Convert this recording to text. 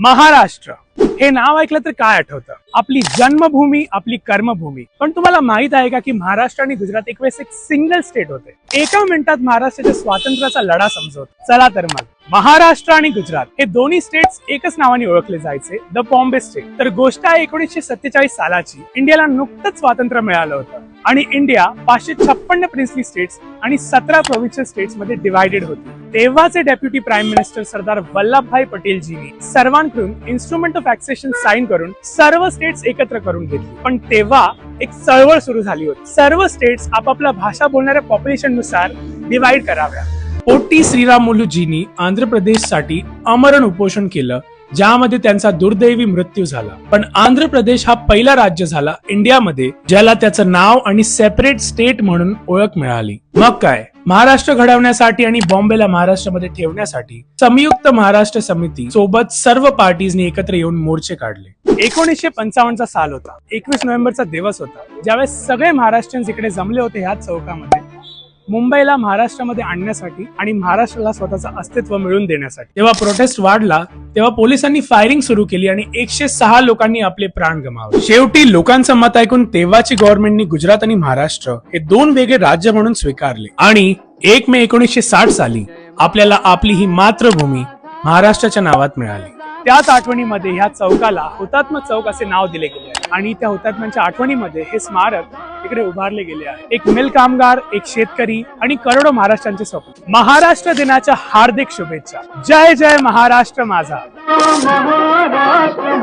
महाराष्ट्र. हे नाव ऐकलं तर काय आठवतं? आपली जन्मभूमी आपली कर्मभूमी. पण तुम्हाला माहीत आहे का की महाराष्ट्र आणि गुजरात एक वेळेस एक सिंगल स्टेट होते. एका मिनिटात महाराष्ट्राच्या स्वातंत्र्याचा लढा समजवत. चला तर मग. महाराष्ट्र आणि गुजरात हे दोन्ही स्टेट्स एकच नावाने ओळखले जायचे. द बॉम्बे स्टेट तर गोष्ट आहे एकोणीसशे सत्तेचाळीस सालाची. इंडियाला नुकतंच स्वातंत्र्य मिळालं होतं. आणि इंडिया पाचशे छप्पन्न प्रिन्सली स्टेट्स आणि सतरा प्रोव्हिन्शियल स्टेट्समध्ये डिवायडेड होती. तेव्हाचे deputy prime minister Sardar Vallabhbhai पटेलजींनी सर्वांकडून इन्स्ट्रुमेंट ऑफ ऍक्सेशन साईन करून सर्व स्टेट्स एकत्र करून घेतली. पण तेव्हा एक चळवळ सुरू झाली होती. सर्व स्टेट्स आपापल्या भाषा बोलणाऱ्या पॉप्युलेशननुसार डिवाइड कराव्या. पोटी श्रीरामुलूजींनी आंध्र प्रदेशसाठी आमरण उपोषण केलं. ज्यामध्ये त्यांचा दुर्दैवी मृत्यू झाला. पण आंध्र प्रदेश हा पहिला राज्य झाला इंडियामध्ये ज्याला त्याचं नाव आणि सेपरेट स्टेट म्हणून ओळख मिळाली. मग काय? महाराष्ट्र घडवण्यासाठी आणि बॉम्बेला महाराष्ट्रामध्ये ठेवण्यासाठी संयुक्त महाराष्ट्र समिती सोबत सर्व पार्टीजनी एकत्र येऊन मोर्चे काढले. एकोणीसशे पंचावन्नचा साल होता. एकवीस नोव्हेंबरचा दिवस होता. ज्यावेळेस सगळे महाराष्ट्रीयन्स इकडे जमले होते ह्याच चौकामध्ये. मुंबईला महाराष्ट्रामध्ये आणण्यासाठी आणि महाराष्ट्राला स्वतःचं अस्तित्व मिळवून देण्यासाठी. तेव्हा प्रोटेस्ट वाढला तेव्हा पोलिसांनी फायरिंग सुरू केली आणि एकशे सहा लोकांनी आपले प्राण गमावले. शेवटी लोकांचं मत ऐकून तेव्हाची गव्हर्नमेंटनी गुजरात आणि महाराष्ट्र हे दोन वेगळे राज्य म्हणून स्वीकारले. आणि एक मे एकोणीसशे साठ साली आपल्याला आपली ही मातृभूमी महाराष्ट्राच्या नावात मिळाली. त्याच आठवणीमध्ये ह्या चौकाला हुतात्मा चौक असे नाव दिले गेले आणि त्या हुतात्म्यांच्या आठवणीमध्ये हे स्मारक इकडे उभारले गेले आहे. एक मिल कामगार एक शेतकरी आणि करोडो महाराष्ट्रांचे स्वप्न. महाराष्ट्र दिनाच्या हार्दिक शुभेच्छा. जय जय महाराष्ट्र माझा. महाराष्ट्र माझा